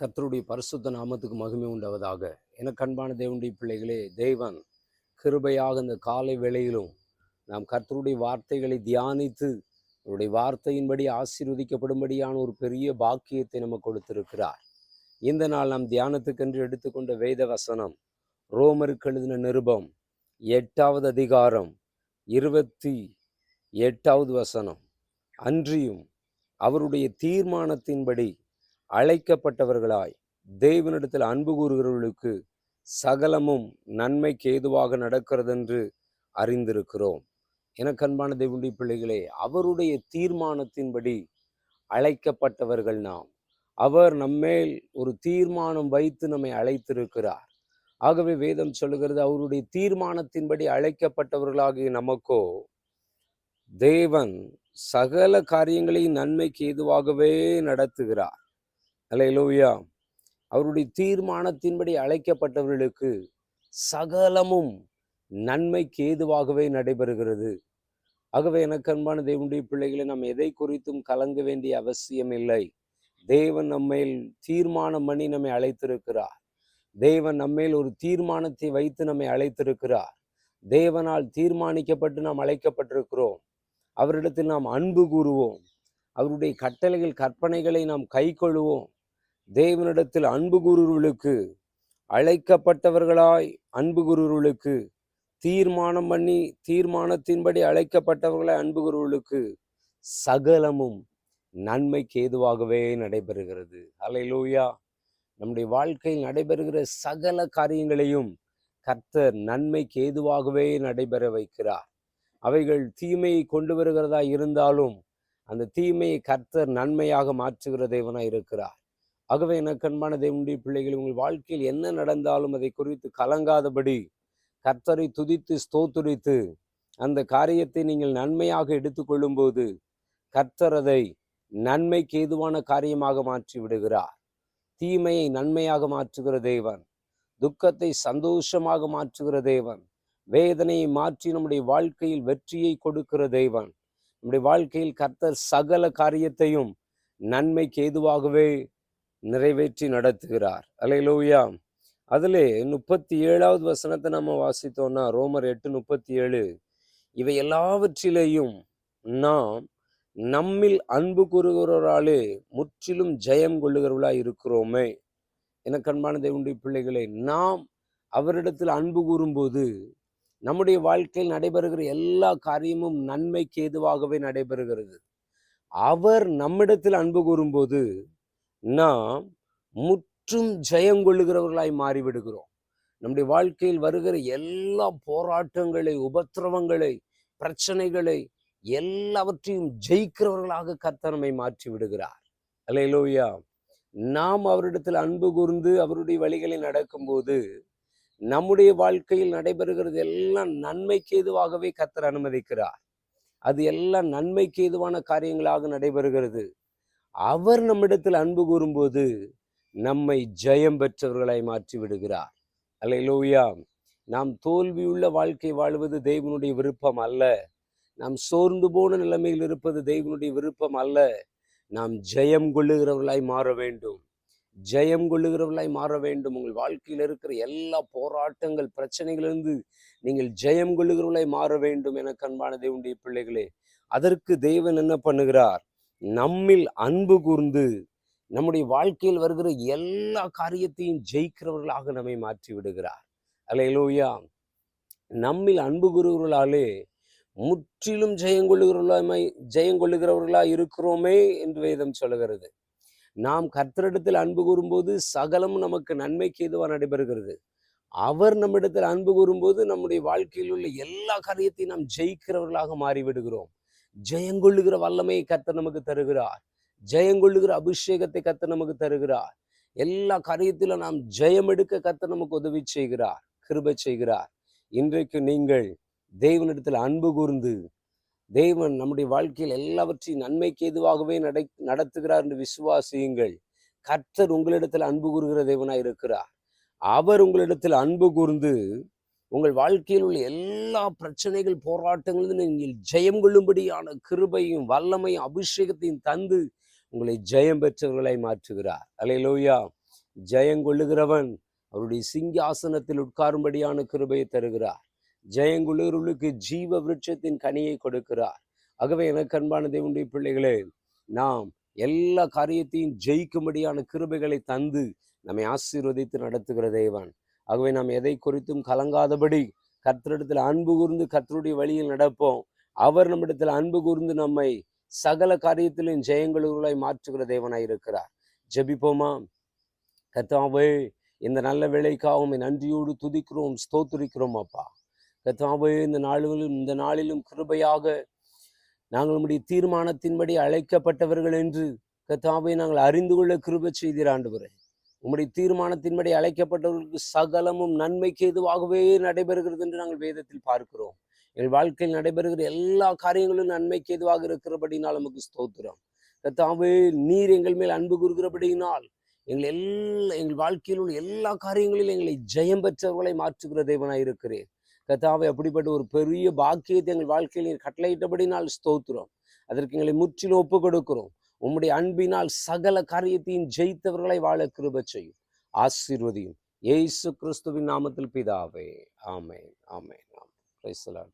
கர்த்தருடைய பரிசுத்த நாமத்துக்கு மகிமை உண்டாவதாக. எனக்கு கண்பான தேவனுடைய பிள்ளைகளே தேவன் கிருபையாக இந்த காலை வேளையிலும் நாம் கர்த்தருடைய வார்த்தைகளை தியானித்து அவருடைய வார்த்தையின்படி ஆசீர்வதிக்கப்படும்படியான ஒரு பெரிய பாக்கியத்தை நமக்கு கொடுத்திருக்கிறார். இந்த நாள் நாம் தியானத்துக்கென்று எடுத்துக்கொண்ட வேத வசனம் ரோமருக்கு எழுதின நிருபம் எட்டாவது அதிகாரம் இருபத்தி எட்டாவது வசனம். அன்றியும் அவருடைய தீர்மானத்தின்படி அழைக்கப்பட்டவர்களாய் தேவனிடத்தில் அன்பு கூறுகிறவர்களுக்கு சகலமும் நன்மைக்கு ஏதுவாக நடக்கிறதென்று அறிந்திருக்கிறோம். எனக்கு அன்பான தேவனுடைய பிள்ளைகளே அவருடைய தீர்மானத்தின்படி அழைக்கப்பட்டவர்கள் நாம். அவர் நம்மேல் ஒரு தீர்மானம் வைத்து நம்மை அழைத்திருக்கிறார். ஆகவே வேதம் சொல்லுகிறது அவருடைய தீர்மானத்தின்படி அழைக்கப்பட்டவர்களாகிய நமக்கோ தேவன் சகல காரியங்களையும் நன்மைக்கு ஏதுவாகவே நடத்துகிறார். அல்லேலூயா அவருடைய தீர்மானத்தின்படி அழைக்கப்பட்டவர்களுக்கு சகலமும் நன்மைக்கு ஏதுவாகவே நடைபெறுகிறது. ஆகவே எனக்கு அன்பான தேவனுடைய பிள்ளைகளை நாம் எதை குறித்தும் கலங்க வேண்டிய அவசியம் இல்லை. தேவன் நம்மையில் தீர்மானம் பண்ணி நம்மை அழைத்திருக்கிறார். தேவன் நம்மேல் ஒரு தீர்மானத்தை வைத்து நம்மை அழைத்திருக்கிறார். தேவனால் தீர்மானிக்கப்பட்டு நாம் அழைக்கப்பட்டிருக்கிறோம். அவரிடத்தில் நாம் அன்பு கூறுவோம். அவருடைய கட்டளைகள் கற்பனைகளை நாம் கை கொள்வோம் தேவனிடத்தில் அன்பு குருவர்களுக்கு அழைக்கப்பட்டவர்களாய் அன்பு குருவர்களுக்கு தீர்மானம் பண்ணி தீர்மானத்தின்படி அழைக்கப்பட்டவர்களாய் அன்பு குருவர்களுக்கு சகலமும் நன்மைக்கு ஏதுவாகவே நடைபெறுகிறது. அலையிலூயா நம்முடைய வாழ்க்கையில் நடைபெறுகிற சகல காரியங்களையும் கர்த்தர் நன்மைக்கு ஏதுவாகவே நடைபெற வைக்கிறார். அவைகள் தீமையை கொண்டு வருகிறதா இருந்தாலும் அந்த தீமையை கர்த்தர் நன்மையாக மாற்றுகிற தேவனாய் இருக்கிறார். ஆகவே எனக்கு அன்பான தேவனுடைய பிள்ளைகள் உங்கள் வாழ்க்கையில் என்ன நடந்தாலும் அதை குறித்து கலங்காதபடி கர்த்தரை துதித்து ஸ்தோத்துரித்து அந்த காரியத்தை நீங்கள் நன்மையாக எடுத்துக்கொள்ளும்போது கர்த்தர் அதை நன்மைக்கு ஏதுவான காரியமாக மாற்றி விடுகிறார். தீமையை நன்மையாக மாற்றுகிற தேவன் துக்கத்தை சந்தோஷமாக மாற்றுகிற தேவன் வேதனையை மாற்றி நம்முடைய வாழ்க்கையில் வெற்றியை கொடுக்கிற தேவன். நம்முடைய வாழ்க்கையில் கர்த்தர் சகல காரியத்தையும் நன்மைக்கு ஏதுவாகவே நிறைவேற்றி நடத்துகிறார். அலையிலோயா அதிலே முப்பத்தி ஏழாவது வசனத்தை நம்ம வாசித்தோம்னா ரோமர் எட்டு முப்பத்தி ஏழு இவை எல்லாவற்றிலேயும் நாம் நம்மில் அன்பு கூறுகிறவராலே முற்றிலும் ஜெயம் கொள்ளுகிறவளா இருக்கிறோமே. என கண்மான தேவனுடைய பிள்ளைகளை நாம் அவரிடத்தில் அன்பு கூறும்போது நம்முடைய வாழ்க்கையில் நடைபெறுகிற எல்லா காரியமும் நன்மைக்கு ஏதுவாகவே நடைபெறுகிறது. அவர் நம்மிடத்தில் அன்பு கூறும்போது நாம் முற்றும் ஜெயம் கொள்ளுகிறவர்களாய் மாறிவிடுகிறோம். நம்முடைய வாழ்க்கையில் வருகிற எல்லா போராட்டங்களை உபத்திரவங்களை பிரச்சனைகளை எல்லாவற்றையும் ஜெயிக்கிறவர்களாக கர்த்தனமை நம்மை மாற்றி விடுகிறார். அல்லேலூயா நாம் அவரிடத்தில் அன்பு கூர்ந்து அவருடைய வழிகளில் நடக்கும்போது நம்முடைய வாழ்க்கையில் நடைபெறுகிறது எல்லாம் நன்மைக்கு ஏதுவாகவே கத்தர் அனுமதிக்கிறார். அது எல்லாம் நன்மைக்கு ஏதுவான காரியங்களாக நடைபெறுகிறது. அவர் நம்மிடத்தில் அன்பு கூறும்போது நம்மை ஜெயம் பெற்றவர்களாய் மாற்றி விடுகிறார். அல்லேலூயா நாம் தோல்வியுள்ள வாழ்க்கை வாழ்வது தெய்வனுடைய விருப்பம் அல்ல. நாம் சோர்ந்து போன நிலைமையில் இருப்பது தெய்வனுடைய விருப்பம் அல்ல. நாம் ஜெயம் கொள்ளுகிறவர்களாய் மாற வேண்டும். ஜெயம் கொள்ளுகிறவர்களாய் மாற வேண்டும். உங்கள் வாழ்க்கையில் இருக்கிற எல்லா போராட்டங்கள் பிரச்சனைகளிலிருந்து நீங்கள் ஜெயம் கொள்ளுகிறவர்களாய் மாற வேண்டும் என கண்பான தேவனுடைய பிள்ளைகளே அதற்கு தெய்வன் என்ன பண்ணுகிறார்? நம்மில் அன்பு கூர்ந்து நம்முடைய வாழ்க்கையில் வருகிற எல்லா காரியத்தையும் ஜெயிக்கிறவர்களாக நம்மை மாற்றி விடுகிறார். அல்லையிலோயா நம்மில் அன்பு கூறுகிறவர்களாலே முற்றிலும் ஜெயங்கொள்ளுகிறவர்களாய் ஜெயங்கொள்ளுகிறவர்களா இருக்கிறோமே என்று வேதம் சொல்லுகிறது. நாம் கர்த்தரிடத்தில் அன்பு கூறும்போது சகலம் நமக்கு நன்மைக்கு எதுவாக நடைபெறுகிறது. அவர் நம்மிடத்தில் அன்பு கூறும்போது நம்முடைய வாழ்க்கையில் உள்ள எல்லா காரியத்தையும் நாம் ஜெயிக்கிறவர்களாக மாறிவிடுகிறோம். ஜெயங்கொள்ளுகிற வல்லமையை கத்த நமக்கு தருகிறார். ஜெயங்கொள்ளுகிற அபிஷேகத்தை கத்த நமக்கு தருகிறார். எல்லா காரியத்திலும் நாம் ஜெயம் எடுக்க கத்த நமக்கு உதவி செய்கிறார் கிருபை செய்கிறார். இன்றைக்கு நீங்கள் தேவனிடத்தில் அன்பு கூர்ந்து தேவன் நம்முடைய வாழ்க்கையில் எல்லாவற்றையும் நன்மைக்கு எதுவாகவே நடை நடத்துகிறார் என்று விசுவாசியுங்கள். கர்த்தர் உங்களிடத்தில் அன்பு கூறுகிற தேவனாய் இருக்கிறார். அவர் உங்களிடத்தில் அன்பு கூர்ந்து உங்கள் வாழ்க்கையில் உள்ள எல்லா பிரச்சனைகள் போராட்டங்களும் நீங்கள் ஜெயம் கொள்ளும்படியான கிருபையும் வல்லமையும் அபிஷேகத்தையும் தந்து உங்களை ஜெயம் பெற்றவர்களை மாற்றுகிறார். அலையிலோயா ஜெயங்கொள்ளுகிறவன் அவருடைய சிங்காசனத்தில் உட்காரும்படியான கிருபையை தருகிறார். ஜெயங்குளிர்களுக்கு ஜீவ விருட்சத்தின் கனியை கொடுக்கிறார். ஆகவே எனக்கு அன்பான தேவனுடைய பிள்ளைகளே நாம் எல்லா காரியத்தையும் ஜெயிக்கும்படியான கிருபைகளை தந்து நம்மை ஆசீர்வதித்து நடத்துகிற தேவன். ஆகவே நாம் எதை குறித்தும் கலங்காதபடி கர்த்தரிடத்தில் அன்பு கூர்ந்து கர்த்தருடைய வழியில் நடப்போம். அவர் நம்மிடத்தில் அன்பு கூர்ந்து நம்மை சகல காரியத்திலும் ஜெயங்களுக்குள்ளாய் மாற்றுகிற தேவனாய் இருக்கிறார். ஜெபிப்போமா? கத்தாவே இந்த நல்ல வேலைக்காக நன்றியோடு துதிக்கிறோம் ஸ்தோத்துரிக்கிறோம் அப்பா. கத்தாவே இந்த நாளிலும் இந்த நாளிலும் கிருபையாக நாங்கள் நம்முடைய தீர்மானத்தின்படி அழைக்கப்பட்டவர்கள் என்று கத்தாவை நாங்கள் அறிந்து கொள்ள கிருபை செய்திராண்டு வரேன் உம்முடைய தீர்மானத்தின்படி அழைக்கப்பட்டவர்களுக்கு சகலமும் நன்மைக்கு எதுவாகவே நடைபெறுகிறது என்று நாங்கள் வேதத்தில் பார்க்கிறோம். எங்கள் வாழ்க்கையில் நடைபெறுகிற எல்லா காரியங்களும் நன்மைக்கு எதுவாக இருக்கிறபடினால் நமக்கு ஸ்தோத்திரம். கத்தாவே நீர் எங்கள் மேல் அன்பு கூறுகிறபடியினால் எங்கள் எல்லா எங்கள் வாழ்க்கையில் உள்ள எல்லா காரியங்களிலும் எங்களை ஜெயம் பெற்றவர்களை மாற்றுகிற தேவனாய் இருக்கிறேன் கத்தாவை அப்படிப்பட்ட ஒரு பெரிய பாக்கியத்தை எங்கள் வாழ்க்கையில் நீர் கட்டளையிட்டபடினால் ஸ்தோத்திரம். அதற்கு எங்களை முற்றிலும் ஒப்பு கொடுக்கிறோம் உம்முடைய அன்பினால் சகல காரியத்தையும் ஜெயித்தவர்களை வாழ கிருப செய்யும். ஆசீர்வதியும். ஏசு கிறிஸ்துவின் நாமத்தில் பிதாவே. ஆமென். ஆமென். பிரைசலா